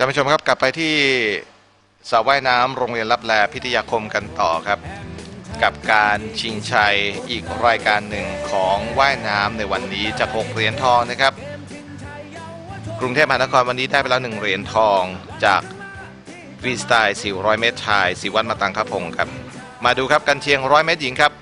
ท่านผู้ชมครับกลับไปที่สระว่ายน้ำโรงเรียนรับแลพิทยาคมกันต่อครับ กับการชิงชัยอีกรายการหนึ่งของว่ายน้ำในวันนี้จากหกเหรียญทองนะครับ กรุงเทพมหานครวันนี้ได้ไปแล้วหนึ่งเหรียญทองจากฟรีสไตล์ 400 เมตรชายสิวัตรมาตังคพงศ์ครับ มาดูครับกันเชียง 100 เมตรหญิงครับ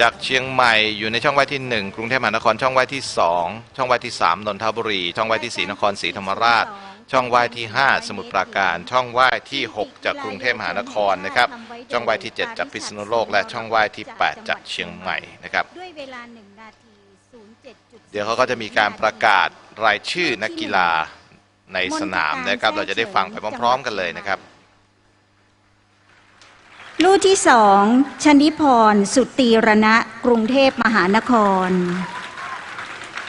จากเชียงใหม่อยู่ในช่องว่ายที่ 1 กรุงเทพมหานครช่องว่ายที่ 2 ช่องว่ายที่ 3 นนทบุรี ช่องว่ายที่ 4 นครศรีธรรมราช ช่องว่ายที่ 5 สมุทรปราการ ช่องว่ายที่ 6 จากกรุงเทพมหานครนะครับ ช่องว่ายที่ 7 จากพิษณุโลก และช่องว่ายที่ 8 จากเชียงใหม่นะครับ ด้วยเวลา1นาทีเดี๋ยวเขาก็จะมีการประกาศรายชื่อนักกีฬาในสนามนะครับ เราจะได้ฟังไปพร้อม ๆ กันเลยนะครับ ลูกที่สองชนิพร สุตีรณะ กรุงเทพมหานคร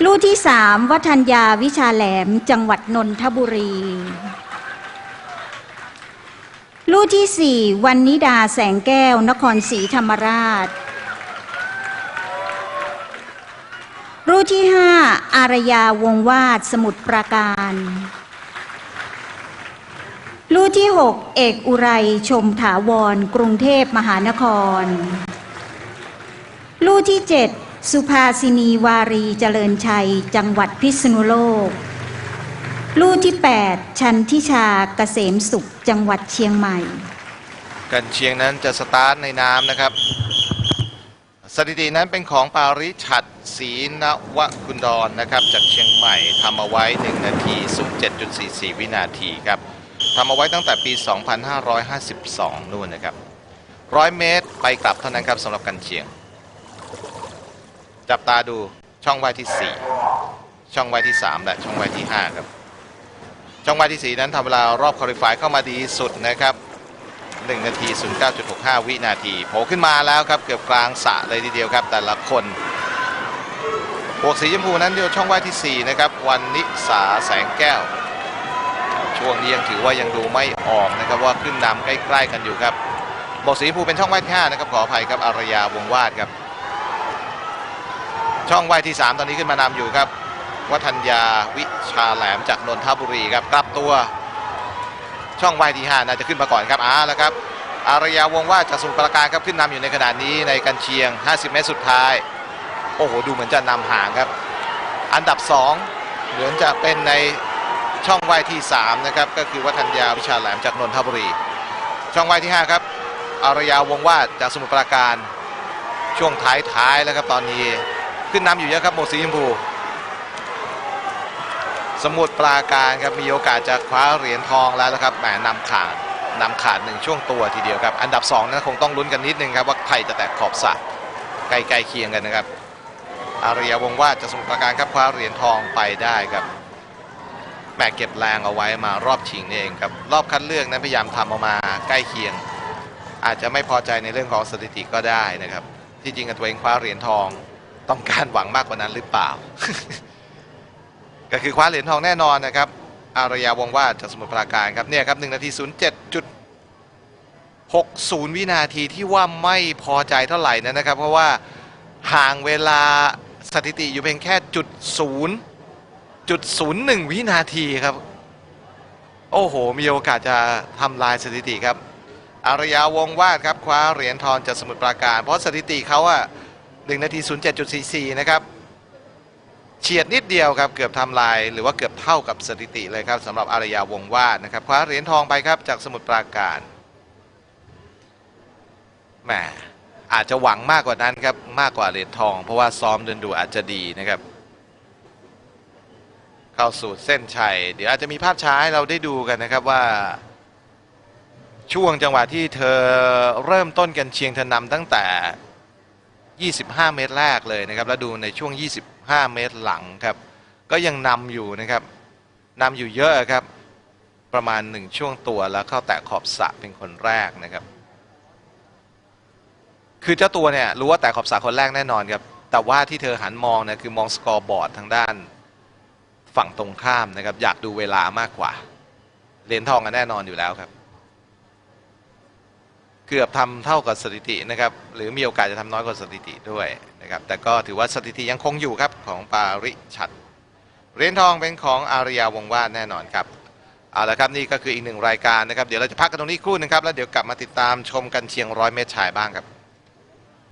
ลูกที่สามวัฒนยาวิชาแหลมจังหวัดนนทบุรี ลูกที่สี่วันนิดาแสงแก้วนครศรีธรรมราช ลูกที่ห้าอารยาวงวาดสมุทรปราการ ลูกที่6เอกอุไรชมถาวร กรุงเทพมหานคร ลูกที่7 สุภาสินีวารีเจริญชัย จังหวัดพิษณุโลก ลูกที่ 8 ชันทิชาเกษมสุข จังหวัดเชียงใหม่ กันเชียงนั้นจะสตาร์ทในน้ำนะครับ สถิตินั้นเป็นของปาริชัดศรีนวคุณดรนะครับ จากเชียงใหม่ทำเอาไว้ 1 นาที 07.44 วินาทีครับทำเอาไว้ตั้งแต่ปี 2552 นู่นนะครับ 100 เมตรไปกลับเท่านั้นครับสำหรับกันเชียง จับตาดูช่องว่ายที่ 4 ช่องว่ายที่ 3 และช่องว่ายที่ 5 ครับ ช่องว่ายที่ 4 นั้นทำเวลารอบคอลิฟายเข้ามาดีสุดนะครับ 1 นาที 09.65 วินาทีโผล่ขึ้นมาแล้วครับ เกือบกลางสะเลยทีเดียวครับ แต่ละคนบวกสีชมพูนั้นเดียวช่องว่ายที่ 4 นะครับ วันนิสาแสงแก้ว ช่วงนี้ยังถือว่ายังดูไม่ออกนะครับว่าขึ้นนำใกล้ๆกันอยู่ครับบวกสีชมพูเป็นช่องว่ายที่5นะครับขออภัยครับอารยาวงวาดครับ ช่องว่ายที่ 3 ตอนนี้ขึ้นมานำอยู่ครับ วัฒนยาวิชาแหลมจากนนทบุรีครับกลับตัว ช่องว่ายที่5น่าจะขึ้นมาก่อนครับอ่าแล้วครับ อารยาวงว่าจากสมุทรปราการครับขึ้นนำอยู่ในขณะนี้ในกันเชียง 50 เมตรสุดท้าย โอ้โหดูเหมือนจะนำห่างครับ อันดับ 2 เหมือนจะเป็นในช่องว่ายที่ 3 นะครับ ก็คือวัฒนยาวิชาแหลมจากนนทบุรี ช่องว่ายที่ 5 ครับ อารยาวงศ์วาดจากสมุทรปราการ ช่วงท้ายๆแล้วครับตอนนี้ ขึ้นนำอยู่เยอะครับหมวกสีชมพู สมุทรปราการครับมีโอกาสจะคว้าเหรียญทองแล้วนะครับแหมนำขาดนำขาดหนึ่งช่วงตัวทีเดียวครับ อันดับ 2 นั้นคงต้องลุ้นกันนิดนึงครับว่าใครจะแตะขอบสระใกล้ๆเคียงกันนะครับ อารยาวงศ์วาจากสมุทรปราการครับคว้าเหรียญทองไปได้ครับแหมเก็บแรงเอาไว้มารอบชิงนี่เองครับ รอบคัดเลือกนั้นพยายามทำออกมาใกล้เคียง อาจจะไม่พอใจในเรื่องของสถิติก็ได้นะครับ ที่จริงกับตัวเองคว้าเหรียญทอง ต้องการหวังมากกว่านั้นหรือเปล่า ก็คือคว้าเหรียญทองแน่นอนนะครับ อารยาวงวาดจากสมุทรปราการครับเนี่ยครับ1นาที07.60วินาทีที่ว่าไม่พอใจเท่าไหร่นะนะครับ เพราะว่าห่างเวลาสถิติอยู่เพียงแค่จุดศูนย์จุดศูนย์หนึ่งวินาทีครับ โอ้โห มีโอกาสจะทำลายสถิติครับอารยาวงวาดครับคว้าเหรียญทองจากสมุทรปราการ เพราะสถิติเขาอะ 1นาที 07.44 นะครับ เฉียดนิดเดียวครับเกือบทำลาย หรือว่าเกือบเท่ากับสถิติเลยครับสำหรับอารยาวงวาดนะครับคว้าเหรียญทองไปครับจากสมุทรปราการแหมอาจจะหวังมากกว่านั้นครับมากกว่าเหรียญทอง เพราะว่าซ้อมเดินดูอาจจะดีนะครับ เข้าสู่เส้นชัย เดี๋ยวอาจจะมีภาพช้าให้เราได้ดูกันนะครับว่า ช่วงจังหวะที่เธอเริ่มต้นกันเชียงเธอนำตั้งแต่ 25 เมตรแรกเลยนะครับ แล้วดูในช่วง 25 เมตรหลังครับ ก็ยังนำอยู่นะครับนำอยู่เยอะครับ ประมาณ 1 ช่วงตัวแล้วเข้าแตะขอบสระเป็นคนแรกนะครับ คือเจ้าตัวเนี่ยรู้ว่าแตะขอบสระคนแรกแน่นอนครับ แต่ว่าที่เธอหันมองเนี่ยคือมองสกอร์บอร์ดทางด้านฝั่งตรงข้ามนะครับ อยากดูเวลามากกว่าเหรียญทองกันแน่นอนอยู่แล้วครับ เกือบทำเท่ากับสถิตินะครับหรือมีโอกาสจะทำน้อยกว่าสถิติด้วยนะครับแต่ก็ถือว่าสถิติยังคงอยู่ครับของปาริชัดเหรียญทองเป็นของอารยาวงวาดแน่นอนครับเอาละครับนี่ก็คืออีกหนึ่งรายการนะครับเดี๋ยวเราจะพักกันตรงนี้ครู่หนึงครับแล้วเดี๋ยวกลับมาติดตามชมกันเชียงร้อยเมตรชายบ้างครับ